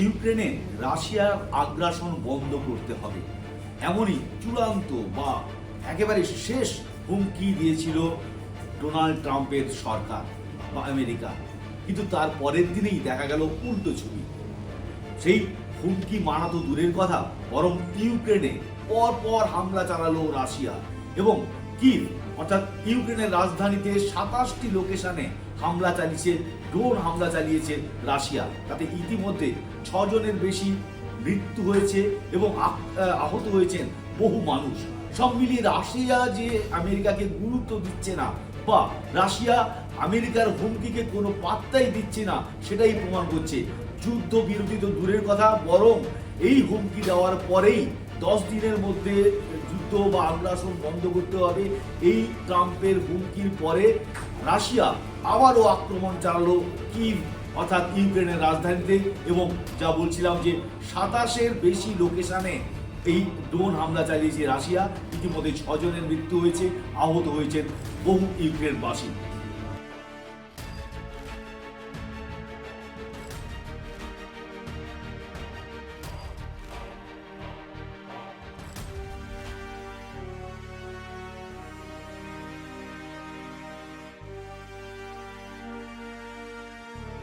ইউক্রেনে রাশিয়ার আগ্রাসন বন্ধ করতে হবে। এমনই চূড়ান্ত বা একেবারে শেষ হুমকি দিয়েছিল ডোনাল্ড ট্রাম্পের সরকার বা আমেরিকা। কিন্তু তার পরের দিনেই দেখা গেল উল্টো ছবি। সেই হুমকি মানা তো দূরের কথা, বরং ইউক্রেনে পর পর হামলা চালালো রাশিয়া এবং কিভ অর্থাৎ ইউক্রেনের রাজধানীতে সাতাশটি লোকেশনে হামলা চালিয়েছে ড্রোন হামলা চালিয়েছে রাশিয়া। তাতে ইতিমধ্যে ছজনের বেশি মৃত্যু হয়েছে এবং আহ- আহ, আহত হয়েছেন বহু মানুষ। সব মিলিয়ে রাশিয়া যে আমেরিকাকে গুরুত্ব দিচ্ছে না বা রাশিয়া আমেরিকার হুমকিকে কোনো পাত্তাই দিচ্ছে না সেটাই প্রমাণ করছে। যুদ্ধ বিরতি তো দূরের কথা বরং এই হুমকি দেওয়ার পরেই দশ দিনের মধ্যে যুদ্ধ বা আগ্রাসন বন্ধ করতে হবে। এই ট্রাম্পের হুমকির পরে রাশিয়া আবারও আক্রমণ চালালো কিভ অর্থাৎ ইউক্রেনের রাজধানীতে এবং যা বলছিলাম যে সাতাশের বেশি লোকেশানে এই ড্রোন হামলা চালিয়েছে রাশিয়া। ইতিমধ্যে ছজনের মৃত্যু হয়েছে, আহত হয়েছেন বহু ইউক্রেনবাসী।